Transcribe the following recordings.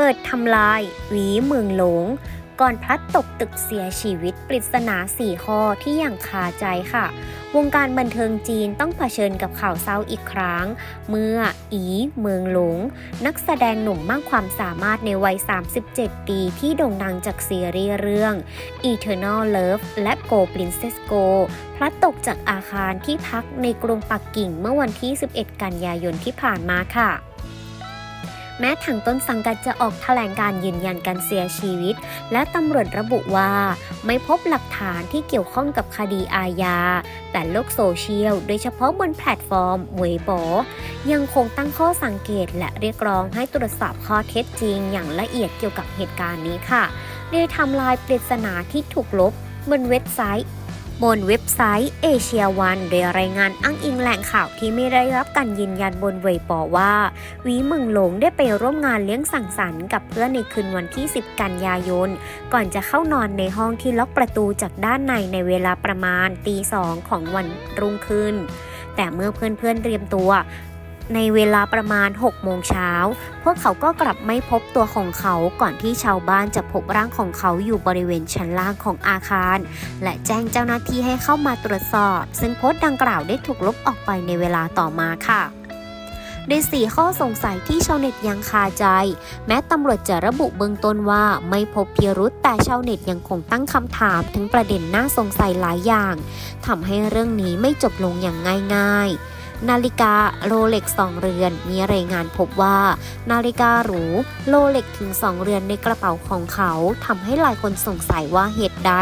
เปิดทำลาย หวีเมืองหลง ก่อนพลัดตกตึกเสียชีวิตปริศนาสี่ข้อที่ยังคาใจค่ะ วงการบันเทิงจีนต้องเผชิญกับข่าวเศร้าอีกครั้ง เมื่ออีเมืองหลง นักแสดงหนุ่มมากความสามารถในวัย 37 ปีที่โด่งดังจากซีรีส์เรื่อง Eternal Love และ Go Princess Go พลัดตกจากอาคารที่พักในกรุงปักกิ่งเมื่อวันที่ 11 กันยายนที่ผ่านมาค่ะ แม้ทางต้นสังกัดจะออกแถลงการยืนยันการเสียชีวิต และตำรวจระบุว่าไม่พบหลักฐานที่เกี่ยวข้องกับคดีอาญา แต่โลกโซเชียล โดยเฉพาะบนแพลตฟอร์มเวยบอยังคงตั้งข้อสังเกตและเรียกร้องให้ตรวจสอบข้อเท็จจริง อย่างละเอียดเกี่ยวกับเหตุการณ์นี้ค่ะโดยทำลายปริศนาที่ถูกลบบนเว็บไซต์ บนเว็บไซต์เอเชียวันโดยรายงานอ้างอิงแหล่งข่าวที่ไม่ได้รับการยืนยันบนเวยปอว่าวีเมึงหลงได้ไปร่วมงานเลี้ยงสังสรรค์กับเพื่อนในคืนวันที่ 10 กันยายน ก่อนจะเข้านอนในห้องที่ล็อกประตูจากด้านในในเวลาประมาณตีสองของวันรุ่งขึ้นแต่เมื่อเพื่อนๆเตรียมตัว ในเวลาประมาณ 6 โมงเช้า พวกเขาก็กลับไม่พบตัวของเขาก่อนที่ชาวบ้านจะพบร่างของเขาอยู่บริเวณชั้นล่างของอาคาร และแจ้งเจ้าหน้าที่ให้เข้ามาตรวจสอบ ซึ่งโพสต์ดังกล่าวได้ถูกลบออกไปในเวลาต่อมาค่ะในสี่ข้อสงสัยที่ชาวเน็ตยังคาใจ แม้ตำรวจจะระบุเบื้องต้นว่าไม่พบพิรุษแต่ชาวเน็ตยังคงตั้งคำถามถึงประเด็นน่าสงสัยหลายอย่างทำให้เรื่องนี้ไม่จบลงอย่างง่ายๆ นาฬิกาโรเล็กสองเรือน มีรายงานพบว่า นาฬิกาหรูโรเล็กถึง2เรือนในกระเป๋าของเขาทำให้หลายคนสงสัยว่าเหตุใด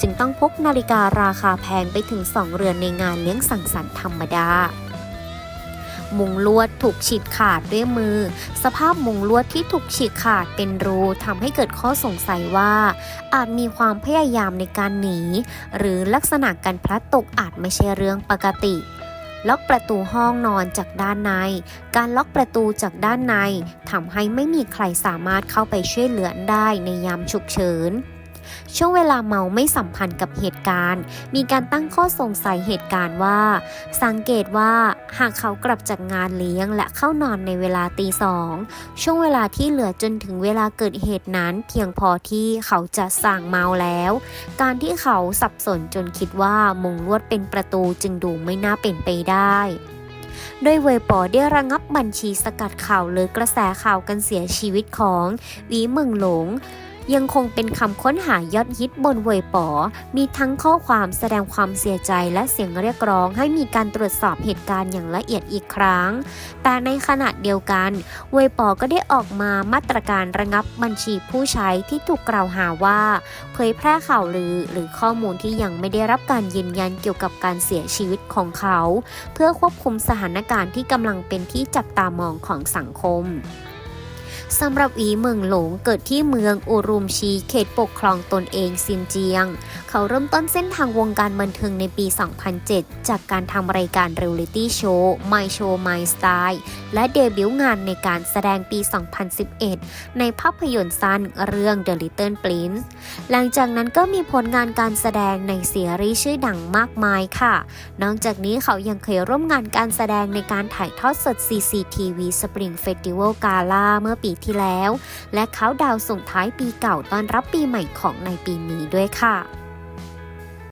จึงต้องพกนาฬิการาคาแพงไปถึง2เรือนในงานเลี้ยงสังสรรค์ธรรมดามุงลวดถูกฉีดขาดด้วยมือ สภาพมุงลวดที่ถูกฉีกขาดเป็นรูทำให้เกิดข้อสงสัยว่า อาจมีความพยายามในการหนี หรือลักษณะการพลัดตกอาจไม่ใช่เรื่องปกติ ล็อกประตูห้องนอนจากด้านใน การล็อกประตูจากด้านในทำให้ไม่มีใครสามารถเข้าไปช่วยเหลือได้ในยามฉุกเฉิน ช่วงเวลาเมาไม่สัมพันธ์กับเหตุการณ์ มีการตั้งข้อสงสัยเหตุการณ์ว่า สังเกตว่าหากเขากลับจากงานเลี้ยงและเข้านอนในเวลาตีสองช่วงเวลาที่เหลือจนถึงเวลาเกิดเหตุนั้น เพียงพอที่เขาจะสั่งเมาแล้ว การที่เขาสับสนจนคิดว่ามุงลวดเป็นประตูจึงดูไม่น่าเป็นไปได้โดยเวยปอได้ระงับบัญชีสกัดข่าวเลยกระแสข่าวกันเสียชีวิตของวีเมืองหลง ยังคงเป็นคำค้นหายอดฮิตบนเวยปอ มีทั้งข้อความแสดงความเสียใจและเสียงเรียกร้องให้มีการตรวจสอบเหตุการณ์อย่างละเอียดอีกครั้ง แต่ในขณะเดียวกัน เวยปอก็ได้ออกมามาตรการระงับบัญชีผู้ใช้ที่ถูกกล่าวหาว่า เผยแพร่ข่าวลือ หรือข้อมูลที่ยังไม่ได้รับการยืนยันเกี่ยวกับการเสียชีวิตของเขา เพื่อควบคุมสถานการณ์ที่กำลังเป็นที่จับตามองของสังคม สำหรับอีเมืองหลงเกิดที่เมืองอุรุมชีเขตปกครองตนเองซินเจียง เขาเริ่มต้นเส้นทางวงการบันเทิงในปี 2007 จากการทำรายการเรียลลิตี้โชว์ My Show My Style และเดบิวต์งานในการแสดงปี 2011 ในภาพยนตร์สั้นเรื่อง The Little Prince หลังจากนั้นก็มีผลงานการแสดงในซีรีส์ชื่อดังมากมายค่ะ นอกจากนี้เขายังเคยร่วมงานการแสดงในการถ่ายทอดสด CCTV Spring Festival Gala เมื่อปีที่แล้ว และเขาดาวส่งท้ายปีเก่าต้อนรับปีใหม่ของในปีนี้ด้วยค่ะ